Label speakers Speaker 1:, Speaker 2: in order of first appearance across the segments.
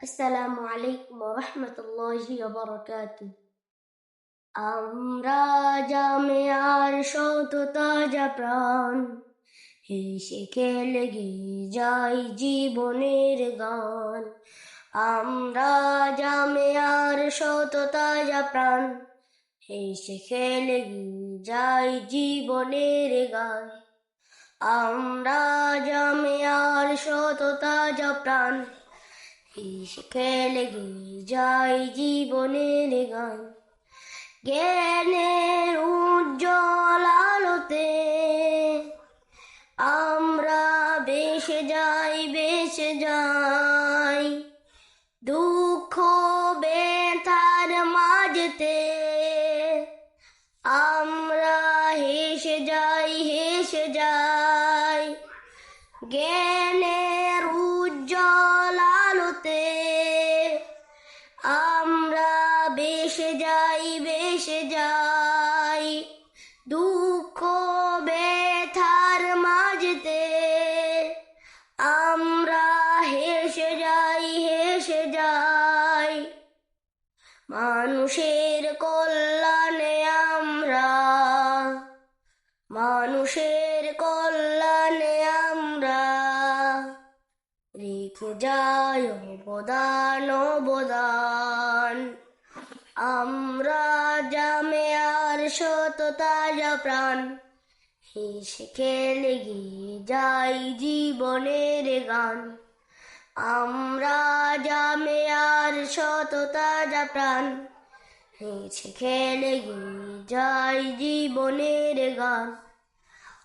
Speaker 1: আসসালামু আলাইকুম রহমতুল্লাহি বারাকাতু আমরা জামিয়ার শত তাজা প্রাণ, হেসে খেলে গিয়ে যাই জীবনের গান। আমরা জামিয়ার শত তাজা প্রাণ, হেসে খেলে যাই জীবনের গান। আমরা জামিয়ার শত তাজা প্রাণ হেসে খেলে গিয়ে যাই জীবনের গান। জ্ঞানের উজ্জ্বল আলোতে আমরা বেসে যাই বেসে যাই। দুঃখ বেতার মাঝতে আমরা হেসে যাই হেসে যাই। জ্ঞানের যাই বেসে যাই। দুঃখ বেথার মাঝতে আমরা হেসে যাই হেসে যাই। মানুষের কল্যাণে আমরা, মানুষের কল্যাণে আমরা রেখে যাই অবদান অবদান। আমরা জামে আর শত তাজা প্রাণ। হেসে খেলে গিয়ে যাই জীবনের গান। আমরা জামে আর শত তাজা প্রাণ। হেসে খেলে গিয়ে যাই জীবনের গান।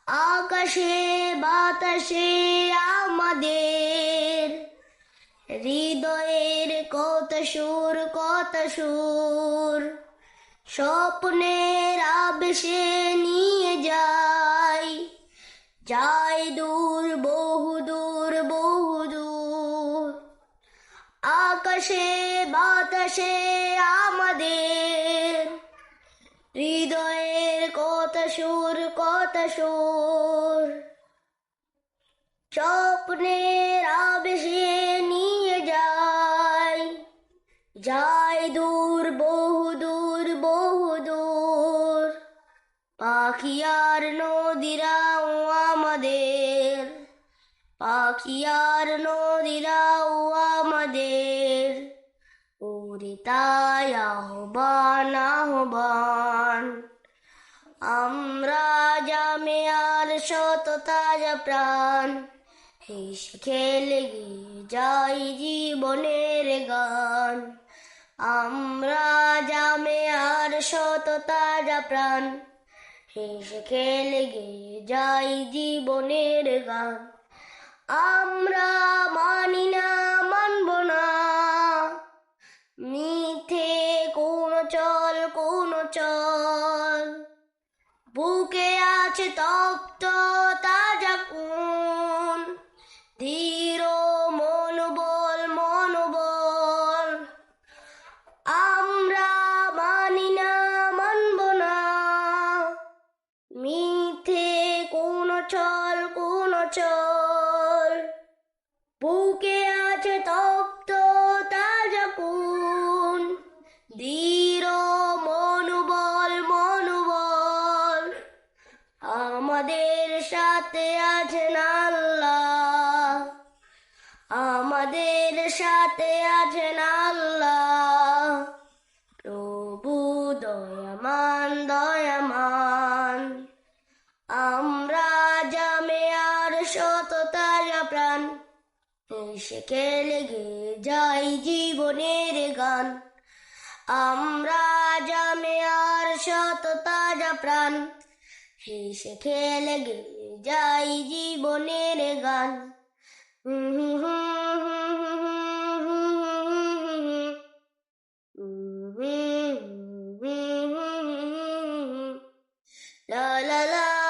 Speaker 1: আকাশে বাতাসে আমাদের হৃদয়ের কত সুর কত সুর? স্বপ্নের আবেশে নিয়ে যাই। যাই দূর, বহু দূর বহু দূর। আকাশে, বাতাসে আমাদের। হৃদয়ের কত সুর কত সুর? স্বপ্নের যাই দূর, বহু দূর বহু দূর। পাখি আর নদীরাও আমাদের। পাখি আর নদীরাও আমাদের। ওরে তাই আহ্বান আহ্বান। আমরা জামে আর শত তাজা প্রাণ। হেসে খেলে গিয়ে যাই জীবনের গান। আমরা জামে আর শত তাজা প্রাণ। হেসে খেলে গিয়ে যাই জীবনের গান। আমরা মানি না, মানব না। মিথ্যে কোন চল কোন চল। বুকে আছে তপ্ত তাজা আমাদের সাথে আছেন আল্লাহ। আমাদের সাথে আছেন আল্লাহ। প্রভু দয়ামান দয়ামান। আমরা জামে আর শত তাজা প্রাণ এসে খেলে গে যাই জীবনের গান। আমরা জামে আর শত তাজা প্রাণ হেসে খেলে যাই জীবনের গান La লা la